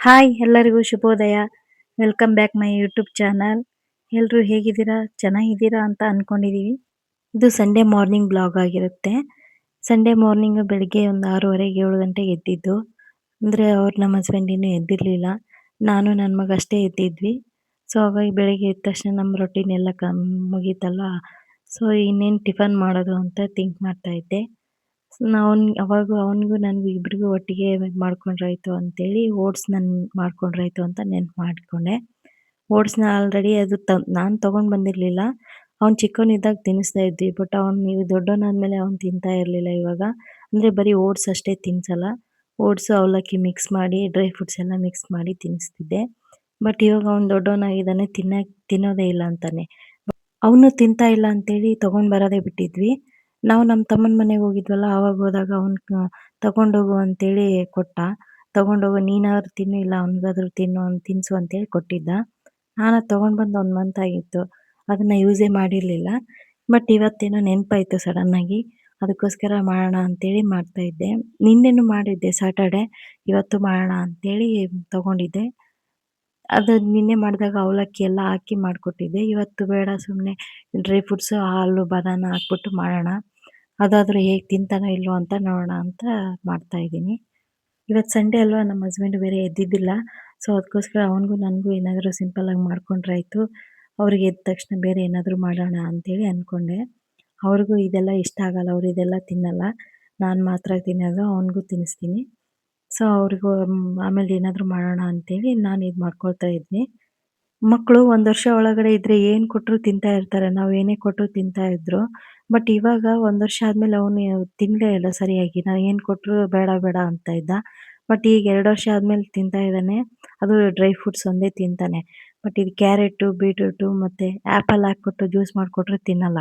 Hi, ಎಲ್ಲರಿಗೂ ಶುಭೋದಯ. Welcome back my YouTube channel ಎಲ್ಲರೂ ಹೇಗಿದ್ದೀರಾ? ಚೆನ್ನಾಗಿದ್ದೀರಾ ಅಂತ ಅಂದ್ಕೊಂಡಿದ್ದೀವಿ ಇದು ಸಂಡೇ ಮಾರ್ನಿಂಗ್ ಬ್ಲಾಗ್ ಆಗಿರುತ್ತೆ. ಸಂಡೇ ಮಾರ್ನಿಂಗ್ ಬೆಳಿಗ್ಗೆ ಒಂದು ಆರೂವರೆಗೆ ಏಳು ಗಂಟೆಗೆ ಎದ್ದಿದ್ದು. ಅಂದರೆ ಅವ್ರು ನಮ್ಮ ಹಸ್ಬೆಂಡ್ ಎದ್ದಿರ್ಲಿಲ್ಲ. ನಾನು ನನ್ನ ಮಗ ಅಷ್ಟೇ ಎದ್ದಿದ್ವಿ. ಸೊ ಹಾಗಾಗಿ ಬೆಳಗ್ಗೆ ಎದ್ದ ತಕ್ಷಣ ನಮ್ಮ ರೊಟೀನ್ ಎಲ್ಲ ಕಮ್ ಮುಗೀತಲ್ಲ. ಸೊ ಇನ್ನೇನು ಟಿಫನ್ ಮಾಡೋದು ಅಂತ ಥಿಂಕ್ ಮಾಡ್ತಾ ನಾವು ಅವಾಗ ಅವನಿಗೂ ನನಗೂ ಇಬ್ಬರಿಗೂ ಒಟ್ಟಿಗೆ ಮಾಡ್ಕೊಂಡ್ರಾಯ್ತು ಅಂತೇಳಿ ಓಟ್ಸ್ ನನ್ ಮಾಡ್ಕೊಂಡ್ರಾಯ್ತು ಅಂತ ನೆನ್ಪು ಮಾಡ್ಕೊಂಡೆ. ಓಟ್ಸ್ನ ಆಲ್ರೆಡಿ ಅದು ತ, ನಾನು ತೊಗೊಂಡು ಬಂದಿರಲಿಲ್ಲ. ಅವ್ನು ಚಿಕ್ಕವನಿದ್ದಾಗ ತಿನ್ನಿಸ್ತಾ ಇದ್ವಿ, ಬಟ್ ಅವ್ನು ನೀವು ದೊಡ್ಡವನಾದ್ಮೇಲೆ ಅವ್ನು ತಿಂತಾ ಇರಲಿಲ್ಲ ಇವಾಗ. ಅಂದರೆ ಬರೀ ಓಟ್ಸ್ ಅಷ್ಟೇ ತಿನ್ಸಲ್ಲ. ಓಟ್ಸ್, ಅವಲಕ್ಕಿ ಮಿಕ್ಸ್ ಮಾಡಿ, ಡ್ರೈ ಫ್ರೂಟ್ಸ್ ಎಲ್ಲ ಮಿಕ್ಸ್ ಮಾಡಿ ತಿನ್ನಿಸ್ತಿದ್ದೆ ಬಟ್ ಇವಾಗ ಅವ್ನು ದೊಡ್ಡವನಾಗಿದ್ದಾನೆ, ತಿನ್ನೋಕೆ, ತಿನ್ನೋದೇ ಇಲ್ಲ ಅಂತಾನೆ. ಅವನು ತಿಂತಾ ಇಲ್ಲ ಅಂತೇಳಿ ತೊಗೊಂಡು ಬರೋದೇ ಬಿಟ್ಟಿದ್ವಿ. ನಾವು ನಮ್ಮ ತಮ್ಮನ ಮನೆಗೆ ಹೋಗಿದ್ವಲ್ಲ, ಆವಾಗ ಹೋದಾಗ ಹೋಗು ತಗೊಂಡೋಗು ಅಂತೇಳಿ ಕೊಟ್ಟ. ತಗೊಂಡೋಗು, ನೀನಾದ್ರೂ ತಿನ್ನು, ಇಲ್ಲ ಅವ್ನಿಗಾದ್ರೂ ತಿನ್ನು ತಿನ್ಸು ಅಂತೇಳಿ ಕೊಟ್ಟಿದ್ದ. ನಾನು ಅದ್ ಬಂದು ಒಂದ್ ಮಂತ್ ಆಗಿತ್ತು. ಅದನ್ನು ಯೂಸೇ ಮಾಡಿರಲಿಲ್ಲ. ಬಟ್ ಇವತ್ತೇನೋ ನೆನಪಾಯಿತು ಸಡನ್ ಆಗಿ. ಅದಕ್ಕೋಸ್ಕರ ಮಾಡೋಣ ಅಂತೇಳಿ ಮಾಡ್ತಾ ಇದ್ದೆ. ನಿನ್ನೆನೂ ಮಾಡಿದ್ದೆ ಸಾಟರ್ಡೆ ಇವತ್ತು ಮಾಡೋಣ ಅಂತೇಳಿ ತಗೊಂಡಿದ್ದೆ. ಅದು ನಿನ್ನೆ ಮಾಡಿದಾಗ ಅವಲಕ್ಕಿ ಎಲ್ಲ ಹಾಕಿ ಮಾಡಿಕೊಟ್ಟಿದ್ದೆ. ಇವತ್ತು ಬೇಡ ಸುಮ್ಮನೆ ಡ್ರೈ ಫ್ರೂಟ್ಸು ಹಾಲು ಬಾದಾಮಿ ಹಾಕ್ಬಿಟ್ಟು ಮಾಡೋಣ. ಅದಾದರೂ ಹೇಗೆ ತಿಂತಾನೋ ಇಲ್ವೋ ಅಂತ ನೋಡೋಣ ಅಂತ ಮಾಡ್ತಾ ಇದ್ದೀನಿ. ಇವತ್ತು ಸಂಡೇ ಅಲ್ವಾ, ನಮ್ಮ ಹಸ್ಬೆಂಡ್ ಬೇರೆ ಎದ್ದಿದ್ದಿಲ್ಲ. ಸೊ ಅದಕ್ಕೋಸ್ಕರ ಅವನಿಗೂ ನನಗೂ ಏನಾದರೂ ಸಿಂಪಲ್ಲಾಗಿ ಮಾಡ್ಕೊಂಡ್ರಾಯ್ತು ಅವ್ರಿಗೆ ಎದ್ದ ತಕ್ಷಣ ಬೇರೆ ಏನಾದರೂ ಮಾಡೋಣ ಅಂತೇಳಿ ಅಂದ್ಕೊಂಡೆ ಅವ್ರಿಗೂ ಇದೆಲ್ಲ ಇಷ್ಟ ಆಗಲ್ಲ, ಅವರು ಇದೆಲ್ಲ ತಿನ್ನಲ್ಲ. ನಾನು ಮಾತ್ರ ತಿನ್ನೋದು, ಅವನಿಗೂ ತಿನ್ನಿಸ್ತೀನಿ. ಸೊ ಅವ್ರಿಗೂ ಆಮೇಲೆ ಏನಾದರೂ ಮಾಡೋಣ ಅಂತೇಳಿ ನಾನು ಇದು ಮಾಡ್ಕೊಳ್ತಾ ಇದ್ದೀನಿ ಮಕ್ಕಳು ಒಂದು ವರ್ಷ ಒಳಗಡೆ ಇದ್ದರೆ ಏನು ಕೊಟ್ಟರು ತಿಂತಾ ಇರ್ತಾರೆ. ನಾವು ಏನೇ ಕೊಟ್ಟರು ತಿಂತಾ ಇದ್ರು. ಬಟ್ ಇವಾಗ ಒಂದು ವರ್ಷ ಆದ್ಮೇಲೆ ಅವನು ತಿನ್ಲೇ ಇಲ್ಲ ಸರಿಯಾಗಿ. ನಾನು ಏನು ಕೊಟ್ಟರು ಬೇಡ ಬೇಡ ಅಂತ ಇದ್ದ. ಬಟ್ ಈಗ ಎರಡು ವರ್ಷ ಆದ್ಮೇಲೆ ತಿಂತಾ ಇದ್ದಾನೆ. ಅದು ಡ್ರೈ ಫ್ರೂಟ್ಸ್ ಒಂದೇ ತಿಂತಾನೆ. ಬಟ್ ಇದು ಕ್ಯಾರೆಟು, ಬೀಟ್ರೂಟು ಮತ್ತೆ ಆ್ಯಪಲ್ ಹಾಕ್ಬಿಟ್ಟು ಜ್ಯೂಸ್ ಮಾಡಿಕೊಟ್ರೆ ತಿನ್ನಲ್ಲ.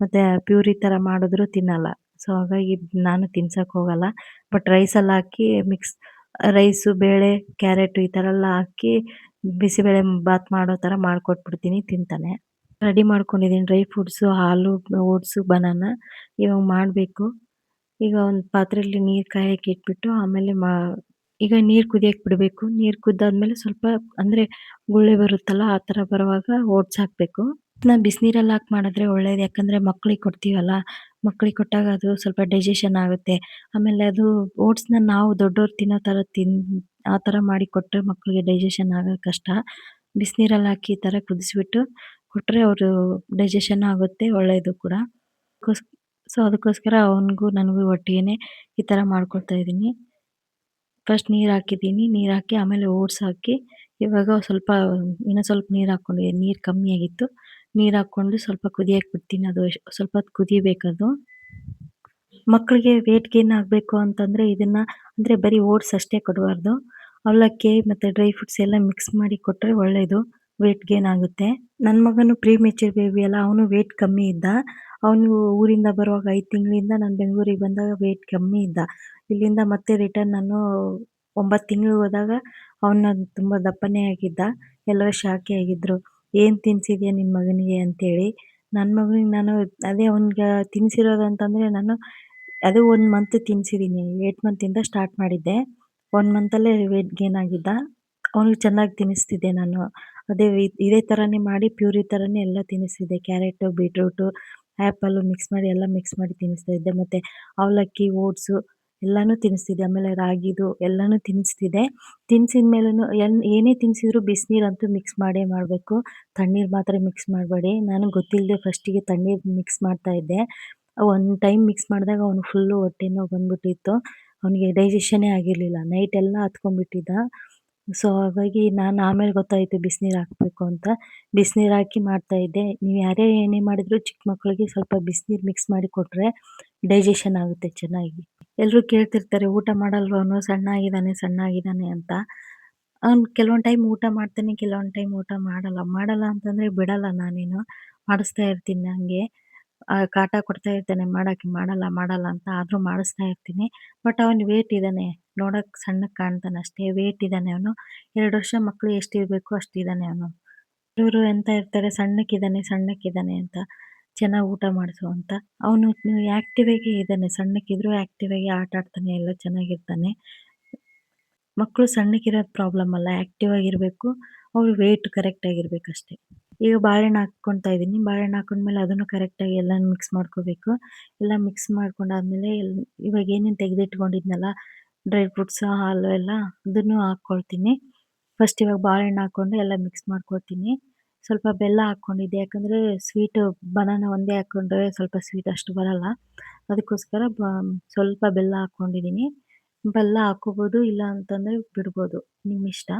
ಮತ್ತೆ ಪ್ಯೂರಿ ಥರ ಮಾಡಿದ್ರು ತಿನ್ನಲ್ಲ. ಸೊ ಹಾಗಾಗಿ ನಾನು ತಿನ್ಸಕ್ಕೆ ಹೋಗಲ್ಲ. ಬಟ್ ರೈಸಲ್ಲಿ ಹಾಕಿ ಮಿಕ್ಸ್ ರೈಸು ಬೇಳೆ, ಕ್ಯಾರೆಟು ಈ ಥರ ಎಲ್ಲ ಹಾಕಿ ಬಿಸಿಬೇಳೆ ಬಾತ್ ಮಾಡೋ ಥರ ಮಾಡ್ಕೊಟ್ಬಿಡ್ತೀನಿ ತಿಂತಾನೆ. ರೆಡಿ ಮಾಡ್ಕೊಂಡಿದ್ದೀನಿ ಡ್ರೈ ಫ್ರೂಟ್ಸು ಹಾಲು ಓಟ್ಸು ಬನಾನ ಇವಾಗ ಮಾಡಬೇಕು. ಈಗ ಒಂದು ಪಾತ್ರೆಯಲ್ಲಿ ನೀರು ಕಾಯಕ್ಕೆ ಇಟ್ಬಿಟ್ಟು ಆಮೇಲೆ ಮಾ, ಈಗ ನೀರು ಕುದಿಯಕ್ಕೆ ಬಿಡಬೇಕು. ನೀರು ಕುದ್ದಾದ್ಮೇಲೆ ಸ್ವಲ್ಪ ಅಂದರೆ ಗುಳ್ಳೆ ಬರುತ್ತಲ್ಲ ಆ ಥರ ಬರುವಾಗ ಓಟ್ಸ್ ಹಾಕಬೇಕು. ನಾ ಬಿಸಿನೀರಲ್ಲಿ ಹಾಕಿ ಮಾಡಿದ್ರೆ ಒಳ್ಳೇದು. ಯಾಕಂದರೆ ಮಕ್ಳಿಗೆ ಕೊಡ್ತೀವಲ್ಲ, ಮಕ್ಳಿಗೆ ಕೊಟ್ಟಾಗ ಅದು ಸ್ವಲ್ಪ ಡೈಜೆಷನ್ ಆಗುತ್ತೆ. ಆಮೇಲೆ ಅದು ಓಟ್ಸ್ನ ನಾವು ದೊಡ್ಡವ್ರು ತಿನ್ನೋ ಥರ ತಿನ್, ಆ ಥರ ಮಾಡಿ ಕೊಟ್ಟರೆ ಮಕ್ಕಳಿಗೆ ಡೈಜೆಷನ್ ಆಗೋದು ಕಷ್ಟ. ಬಿಸಿನೀರಲ್ಲಿ ಹಾಕಿ ಈ ಥರ ಕುದಿಸ್ಬಿಟ್ಟು ಕೊಟ್ಟರೆ ಅವರು ಡೈಜೆಷನ್ ಆಗುತ್ತೆ ಒಳ್ಳೆಯದು ಕೂಡ. ಸೊ ಅದಕ್ಕೋಸ್ಕರ ಅವನಿಗೂ ನನಗೂ ಒಟ್ಟಿಗೆ ಈ ಥರ ಮಾಡ್ಕೊಳ್ತಾ ಇದ್ದೀನಿ. ಫಸ್ಟ್ ನೀರು ಹಾಕಿದ್ದೀನಿ, ನೀರು ಹಾಕಿ ಆಮೇಲೆ ಓಟ್ಸ್ ಹಾಕಿ, ಇವಾಗ ಸ್ವಲ್ಪ, ಇನ್ನೂ ಸ್ವಲ್ಪ ನೀರು ಹಾಕ್ಕೊಂಡು, ನೀರು ಕಮ್ಮಿ ಆಗಿತ್ತು. ನೀರು ಹಾಕ್ಕೊಂಡು ಸ್ವಲ್ಪ ಕುದಿಯಕ್ಕೆ ಬಿಡ್ತೀನಿ, ಅದು ಸ್ವಲ್ಪ ಹೊತ್ತು ಕುದಿಬೇಕದು ಮಕ್ಕಳಿಗೆ ವೇಟ್ ಗೇನ್ ಆಗಬೇಕು ಅಂತಂದರೆ ಇದನ್ನು, ಅಂದರೆ ಬರೀ ಓಟ್ಸ್ ಅಷ್ಟೇ ಕೊಡಬಾರ್ದು. ಅವಲಕ್ಕಿ ಮತ್ತು ಡ್ರೈ ಫ್ರೂಟ್ಸ್ ಎಲ್ಲ ಮಿಕ್ಸ್ ಮಾಡಿ ಕೊಟ್ಟರೆ ಒಳ್ಳೆಯದು ವೇಟ್ ಗೈನ್ ಆಗುತ್ತೆ. ನನ್ನ ಮಗನು ಪ್ರೀ ಮೆಚೂರ್ ಬೇಬಿ ಅಲ್ಲ, ಅವನು ವೆಯ್ಟ್ ಕಮ್ಮಿ ಇದ್ದ. ಅವನು ಊರಿಂದ ಬರುವಾಗ ಐದು ತಿಂಗಳಿಂದ ನಾನು ಬೆಂಗಳೂರಿಗೆ ಬಂದಾಗ ವೆಯ್ಟ್ ಕಮ್ಮಿ ಇದ್ದ. ಇಲ್ಲಿಂದ ಮತ್ತೆ ರಿಟರ್ನ್ ನಾನು ಒಂಬತ್ತು ತಿಂಗಳು ಹೋದಾಗ ಅವನ ತುಂಬ ದಪ್ಪನೇ ಆಗಿದ್ದ. ಎಲ್ಲರೂ ಶಾಕೇ ಆಗಿದ್ರು. ಏನು ತಿನ್ಸಿದ್ಯಾ ನಿನ್ನ ಮಗನಿಗೆ ಅಂತೇಳಿ. ನನ್ನ ಮಗನಿಗೆ ನಾನು ಅದೇ ಅವನಿಗೆ ತಿನ್ಸಿರೋದು ಅಂತಂದರೆ ನಾನು ಅದೇ ಒಂದು ಮಂತ್ ತಿನ್ಸಿದ್ದೀನಿ ಏಟ್ ಮಂತಿಂದ ಸ್ಟಾರ್ಟ್ ಮಾಡಿದ್ದೆ. ಒನ್ ಮಂತಲ್ಲೇ ವೆಯ್ಟ್ ಗೇನ್ ಆಗಿದ್ದ. ಅವನಿಗೆ ಚೆನ್ನಾಗಿ ತಿನ್ನಿಸ್ತಿದ್ದೆ ನಾನು. ಅದೇ ಇದೇ ಥರನೇ ಮಾಡಿ ಪ್ಯೂರಿ ಥರನೇ ಎಲ್ಲ ತಿನ್ನಿಸ್ತಿದ್ದೆ ಕ್ಯಾರೆಟು, ಬೀಟ್ರೂಟು, ಆ್ಯಪಲ್ಲು ಮಿಕ್ಸ್ ಮಾಡಿ ಎಲ್ಲ ಮಿಕ್ಸ್ ಮಾಡಿ ತಿನ್ನಿಸ್ತಾ ಇದ್ದೆ. ಮತ್ತು ಅವಲಕ್ಕಿ, ಓಟ್ಸು ಎಲ್ಲನೂ ತಿನ್ನಿಸ್ತಿದ್ದೆ ಆಮೇಲೆ ರಾಗಿದು ಎಲ್ಲನೂ ತಿನ್ನಿಸ್ತಿದ್ದೆ ತಿನ್ಸಿದ ಮೇಲೂ ಎನ್, ಏನೇ ತಿನ್ಸಿದ್ರು ಬಿಸಿನೀರಂತೂ ಮಿಕ್ಸ್ ಮಾಡೇ ಮಾಡಬೇಕು. ತಣ್ಣೀರು ಮಾತ್ರ ಮಿಕ್ಸ್ ಮಾಡಬೇಡಿ. ನಾನು ಗೊತ್ತಿಲ್ಲದೆ ಫಸ್ಟಿಗೆ ತಣ್ಣೀರು ಮಿಕ್ಸ್ ಮಾಡ್ತಾ ಇದ್ದೆ. ಒಂದು ಟೈಮ್ ಮಿಕ್ಸ್ ಮಾಡಿದಾಗ ಅವನು ಫುಲ್ಲು ಹೊಟ್ಟೆ ನೋವು ಬಂದ್ಬಿಟ್ಟಿತ್ತು. ಅವನಿಗೆ ಡೈಜೆಷನೇ ಆಗಿರಲಿಲ್ಲ. ನೈಟ್ ಎಲ್ಲ ಹತ್ಕೊಂಡ್ಬಿಟ್ಟಿದ್ದ. ಸೊ ಹಾಗಾಗಿ ನಾನು ಆಮೇಲೆ ಗೊತ್ತಾಯಿತು ಬಿಸಿನೀರು ಹಾಕಬೇಕು ಅಂತ. ಬಿಸಿನೀರು ಹಾಕಿ ಮಾಡ್ತಾಯಿದ್ದೆ ನೀವು ಯಾರೇ ಏನೇ ಮಾಡಿದರೂ ಚಿಕ್ಕ ಮಕ್ಕಳಿಗೆ ಸ್ವಲ್ಪ ಬಿಸಿನೀರು ಮಿಕ್ಸ್ ಮಾಡಿ ಕೊಟ್ಟರೆ ಡೈಜೆಷನ್ ಆಗುತ್ತೆ ಚೆನ್ನಾಗಿ. ಎಲ್ಲರೂ ಕೇಳ್ತಿರ್ತಾರೆ, ಊಟ ಮಾಡಲ್ವ ಅವನು ಸಣ್ಣ ಆಗಿದ್ದಾನೆ ಸಣ್ಣ ಆಗಿದ್ದಾನೆ ಅಂತ. ಅವ್ನು ಕೆಲವೊಂದು ಟೈಮ್ ಊಟ ಮಾಡ್ತಾನೆ, ಕೆಲವೊಂದು ಟೈಮ್ ಊಟ ಮಾಡಲ್ಲ. ಮಾಡಲ್ಲ ಅಂತಂದರೆ ಬಿಡಲ್ಲ ನಾನೇನು. ಮಾಡಿಸ್ತಾ ಇರ್ತೀನಿ ಹಂಗೆ. ಕಾಟ ಕೊಡ್ತಾ ಇರ್ತಾನೆ, ಮಾಡಕ್ಕೆ ಮಾಡಲ್ಲ ಮಾಡಲ್ಲ ಅಂತ ಆದರೂ ಮಾಡಿಸ್ತಾ ಇರ್ತೀನಿ. ಬಟ್ ಅವನು ವೇಟ್ ಇದ್ದಾನೆ. ನೋಡಕ್ಕೆ ಸಣ್ಣಗೆ ಕಾಣ್ತಾನೆ ಅಷ್ಟೇ. ವೇಟ್ ಇದ್ದಾನೆ ಅವನು. ಎರಡು ವರ್ಷ ಮಕ್ಕಳು ಎಷ್ಟಿರಬೇಕು ಅಷ್ಟಿದ್ದಾನೆ ಅವನು. ಇವರು ಎಂತ ಇರ್ತಾರೆ? ಸಣ್ಣಕ್ಕಿದ್ದಾನೆ ಸಣ್ಣಕ್ಕಿದ್ದಾನೆ ಅಂತ. ಚೆನ್ನಾಗಿ ಊಟ ಮಾಡಿಸು ಅಂತ. ಅವನು ಆ್ಯಕ್ಟಿವ್ ಆಗಿ ಇದ್ದಾನೆ. ಸಣ್ಣಕ್ಕಿದ್ರು ಆ್ಯಕ್ಟಿವ್ ಆಗಿ ಆಟ ಆಡ್ತಾನೆ, ಎಲ್ಲ ಚೆನ್ನಾಗಿರ್ತಾನೆ. ಮಕ್ಕಳು ಸಣ್ಣಕ್ಕಿರೋದು ಪ್ರಾಬ್ಲಮ್ ಅಲ್ಲ. ಆಕ್ಟಿವ್ ಆಗಿರಬೇಕು. ಅವ್ರ ವೇಟ್ ಕರೆಕ್ಟ್ ಆಗಿರ್ಬೇಕು ಅಷ್ಟೇ ಈಗ ಬಾಳೆಹಣ್ಣು ಹಾಕ್ಕೊಳ್ತಾ ಇದೀನಿ ಬಾಳೆಹಣ್ಣು ಹಾಕೊಂಡ್ಮೇಲೆ ಅದನ್ನು ಕರೆಕ್ಟ್ ಆಗಿ ಎಲ್ಲಾನು ಮಿಕ್ಸ್ ಮಾಡ್ಕೋಬೇಕು. ಎಲ್ಲ ಮಿಕ್ಸ್ ಮಾಡ್ಕೊಂಡಾದ್ಮೇಲೆ ಇವಾಗ ಏನೇನು ತೆಗೆದಿಟ್ಕೊಂಡಿದ್ನಲ್ಲ ಡ್ರೈ ಫ್ರೂಟ್ಸ್ ಹಾಲು ಎಲ್ಲ, ಅದನ್ನು ಹಾಕ್ಕೊಳ್ತೀನಿ. ಫಸ್ಟ್ ಇವಾಗ ಬಾಳೆಹಣ್ಣು ಹಾಕ್ಕೊಂಡು ಎಲ್ಲ ಮಿಕ್ಸ್ ಮಾಡ್ಕೊಳ್ತೀನಿ. ಸ್ವಲ್ಪ ಬೆಲ್ಲ ಹಾಕೊಂಡಿದ್ದೆ ಯಾಕಂದ್ರೆ ಸ್ವೀಟ್ ಬನಾನ ಒಂದೇ ಹಾಕೊಂಡ್ರೆ ಸ್ವಲ್ಪ ಸ್ವೀಟ್ ಅಷ್ಟು ಬರಲ್ಲ. ಅದಕ್ಕೋಸ್ಕರ ಬ, ಸ್ವಲ್ಪ ಬೆಲ್ಲ ಹಾಕ್ಕೊಂಡಿದ್ದೀನಿ. ಬೆಲ್ಲ ಹಾಕೋಬಹುದು ಇಲ್ಲ ಅಂತಂದ್ರೆ ಬಿಡ್ಬೋದು. ನಿಮ್ಮ ಇಷ್ಟ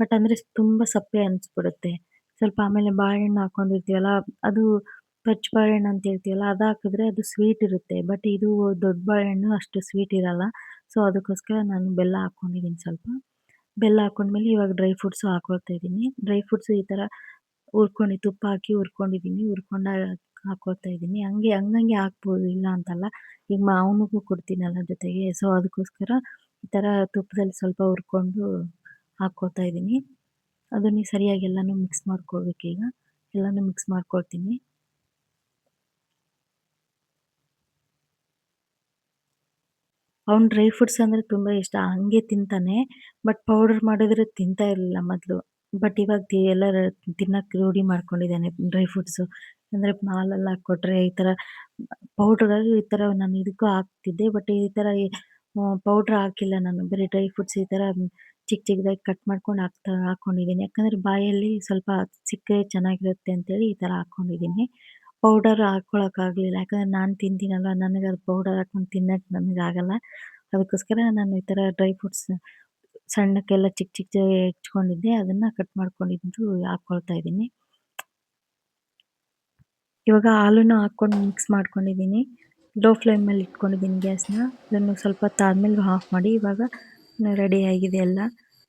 ಬಟ್ ಅಂದ್ರೆ ತುಂಬಾ ಸಪ್ಪೆ ಅನ್ಸ್ಬಿಡುತ್ತೆ. ಸ್ವಲ್ಪ ಆಮೇಲೆ ಬಾಳೆಹಣ್ಣು ಹಾಕೊಂಡಿರ್ತೀವಲ್ಲ, ಅದು ಪಚ್ಚ ಬಾಳೆಹಣ್ಣು ಅಂತ ಹೇಳ್ತೀವಲ್ಲ, ಅದು ಹಾಕಿದ್ರೆ ಅದು ಸ್ವೀಟ್ ಇರುತ್ತೆ. ಬಟ್ ಇದು ದೊಡ್ಡ ಬಾಳೆಹಣ್ಣು ಅಷ್ಟು ಸ್ವೀಟ್ ಇರಲ್ಲ. ಸೊ ಅದಕ್ಕೋಸ್ಕರ ನಾನು ಬೆಲ್ಲ ಹಾಕ್ಕೊಂಡಿದ್ದೀನಿ ಸ್ವಲ್ಪ. ಬೆಲ್ಲ ಹಾಕೊಂಡ್ಮೇಲೆ ಇವಾಗ ಡ್ರೈ ಫ್ರೂಟ್ಸು ಹಾಕ್ಕೊಳ್ತಾ ಇದ್ದೀನಿ. ಡ್ರೈ ಫ್ರೂಟ್ಸು ಈ ಥರ ಹುರ್ಕೊಂಡು, ತುಪ್ಪ ಹಾಕಿ ಹುರ್ಕೊಂಡಿದ್ದೀನಿ. ಹುರ್ಕೊಂಡಾಗ ಹಾಕ್ಕೊಳ್ತಾ ಇದ್ದೀನಿ. ಹಂಗೆ, ಹಂಗಂಗೆ ಹಾಕ್ಬೋದು, ಇಲ್ಲ ಅಂತಲ್ಲ. ಈಗ ಮಾವನಿಗೂ ಕೊಡ್ತೀನಲ್ಲ ಜೊತೆಗೆ. ಸೊ ಅದಕ್ಕೋಸ್ಕರ ಈ ಥರ ತುಪ್ಪದಲ್ಲಿ ಸ್ವಲ್ಪ ಹುರ್ಕೊಂಡು ಹಾಕ್ಕೊಳ್ತಾ ಇದೀನಿ ಅದನ್ನ ಸರಿಯಾಗಿ ಎಲ್ಲಾನು ಮಿಕ್ಸ್ ಮಾಡ್ಕೊಳ್ಬೇಕು ಈಗ. ಎಲ್ಲಾನು ಮಿಕ್ಸ್ ಮಾಡ್ಕೊಳ್ತೀನಿ. ಅವ್ನು ಡ್ರೈ ಫ್ರೂಟ್ಸ್ ಅಂದ್ರೆ ತುಂಬಾ ಇಷ್ಟ. ಹಂಗೆ ತಿಂತಾನೆ ಬಟ್ ಪೌಡರ್ ಮಾಡಿದ್ರೆ ತಿಂತಾ ಇರಲಿಲ್ಲ ಮೊದಲು. ಬಟ್ ಇವಾಗ ಎಲ್ಲ ತಿನ್ನಕ್ಕೆ ರೂಢಿ ಮಾಡ್ಕೊಂಡಿದ್ದಾನೆ ಡ್ರೈ ಫ್ರೂಟ್ಸ್ ಅಂದ್ರೆ ಮಾಲೆಲ್ಲ ಹಾಕೊಟ್ರೆ ಈ ತರ ಪೌಡರ್ ಈ ತರ ನಾನು ಇದಕ್ಕೂ ಹಾಕ್ತಿದ್ದೆ ಬಟ್ ಈ ತರ ಪೌಡರ್ ಹಾಕಿಲ್ಲ ನಾನು. ಬರೀ ಡ್ರೈ ಫ್ರೂಟ್ಸ್ ಈ ತರ ಚಿಕ್ ಚಿಕ್ಕದಾಗಿ ಕಟ್ ಮಾಡ್ಕೊಂಡು ಹಾಕ್ತಾ ಹಾಕೊಂಡಿದೀನಿ ಯಾಕಂದ್ರೆ ಬಾಯಲ್ಲಿ ಸ್ವಲ್ಪ ಸಿಕ್ಕರೆ ಚೆನ್ನಾಗಿರುತ್ತೆ ಅಂತ ಹೇಳಿ ಈ ತರ ಹಾಕೊಂಡಿದೀನಿ ಪೌಡರ್ ಹಾಕೊಳಕ್ ಆಗ್ಲಿಲ್ಲ ಯಾಕಂದ್ರೆ ನಾನ್ ತಿಂತೀನಲ್ವಾ? ನನಗೆ ಅದು ಪೌಡರ್ ಹಾಕೊಂಡು ತಿನ್ನಕ್ ನನಗೆ ಆಗಲ್ಲ. ಅದಕ್ಕೋಸ್ಕರ ನಾನು ಈ ತರ ಡ್ರೈ ಫ್ರೂಟ್ಸ್ ಸಣ್ಣಕ್ಕೆಲ್ಲ ಚಿಕ್ಕ ಚಿಕ್ಕದಾಗಿ ಹೆಚ್ಕೊಂಡಿದ್ದೆ. ಅದನ್ನ ಕಟ್ ಮಾಡ್ಕೊಂಡಿದ್ದು ಹಾಕ್ಕೊಳ್ತಾ ಇದ್ದೀನಿ. ಇವಾಗ ಹಾಲನ್ನು ಹಾಕ್ಕೊಂಡು ಮಿಕ್ಸ್ ಮಾಡ್ಕೊಂಡಿದ್ದೀನಿ. ಲೋ ಫ್ಲೇಮಲ್ಲಿ ಇಟ್ಕೊಂಡಿದ್ದೀನಿ ಗ್ಯಾಸ್ನ ಅದನ್ನು ಸ್ವಲ್ಪ ಹೊತ್ತು ಆದ್ಮೇಲೆ ಆಫ್ ಮಾಡಿ. ಇವಾಗ ರೆಡಿ ಆಗಿದೆ ಎಲ್ಲ.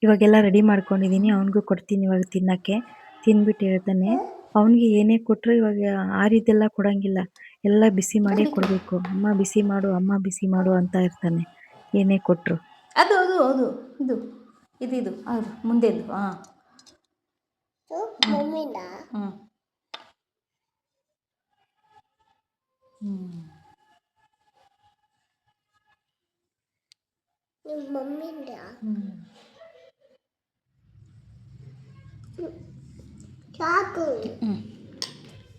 ಇವಾಗೆಲ್ಲ ರೆಡಿ ಮಾಡ್ಕೊಂಡಿದ್ದೀನಿ ಅವನಿಗೂ ಕೊಡ್ತೀನಿ ಇವಾಗ ತಿನ್ನಕ್ಕೆ. ತಿಂದ್ಬಿಟ್ಟು ಹೇಳ್ತಾನೆ ಅವ್ನಿಗೆ ಏನೇ ಕೊಟ್ಟರು ಇವಾಗ ಆ ರೀತಿಯೆಲ್ಲ ಕೊಡಂಗಿಲ್ಲ. ಎಲ್ಲ ಬಿಸಿ ಮಾಡಿ ಕೊಡಬೇಕು. ಅಮ್ಮ ಬಿಸಿ ಮಾಡು ಅಮ್ಮ ಬಿಸಿ ಮಾಡು ಅಂತ ಇರ್ತಾನೆ. ಏನೇ ಕೊಟ್ಟರು ಅದು ಅದು ಅದು ಇದು ಇದು ಇದು ಅದು ಮುಂದೆದು ಹಾಂ. ಹ್ಞೂ ಹ್ಞೂ ಹ್ಞೂ ಹ್ಞೂ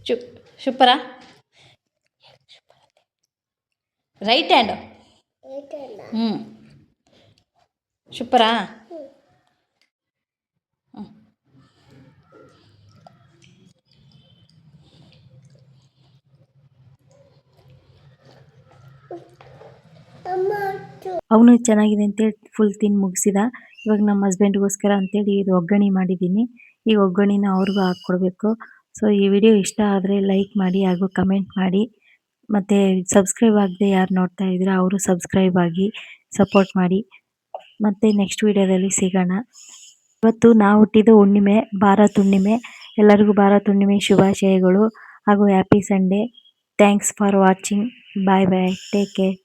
ಶುಪ್ ಸೂಪರಾ ರೈಟ್ ಹ್ಯಾಂಡು ಹ್ಞೂ ಸೂಪರಾ ಹ್ಞೂ ಅವನು ಚೆನ್ನಾಗಿದೆ ಅಂತೇಳಿ ಫುಲ್ ತಿಂದು ಮುಗಿಸಿದ. ಇವಾಗ ನಮ್ಮ ಹಸ್ಬೆಂಡ್ಗೋಸ್ಕರ ಅಂತೇಳಿ ಇದು ಒಗ್ಗರಣೆ ಮಾಡಿದ್ದೀನಿ. ಈ ಒಗ್ಗರಣೆನ ಅವ್ರಿಗೂ ಹಾಕ್ಕೊಡ್ಬೇಕು. ಸೊ ಈ ವಿಡಿಯೋ ಇಷ್ಟ ಆದರೆ ಲೈಕ್ ಮಾಡಿ ಹಾಗೂ ಕಮೆಂಟ್ ಮಾಡಿ. ಮತ್ತು ಸಬ್ಸ್ಕ್ರೈಬ್ ಆಗದೆ ಯಾರು ನೋಡ್ತಾ ಇದ್ದೀರಾ ಅವರು ಸಬ್ಸ್ಕ್ರೈಬ್ ಆಗಿ ಸಪೋರ್ಟ್ ಮಾಡಿ. ಮತ್ತು ನೆಕ್ಸ್ಟ್ ವಿಡಿಯೋದಲ್ಲಿ ಸಿಗೋಣ. ಇವತ್ತು ನಾವು ಹುಟ್ಟಿದ ಹುಣ್ಣಿಮೆ, ಭಾರತ್ ಹುಣ್ಣಿಮೆ. ಎಲ್ಲರಿಗೂ ಭಾರತ್ ಹುಣ್ಣಿಮೆ ಶುಭಾಶಯಗಳು ಹಾಗೂ happy Sunday thanks for watching bye bye take care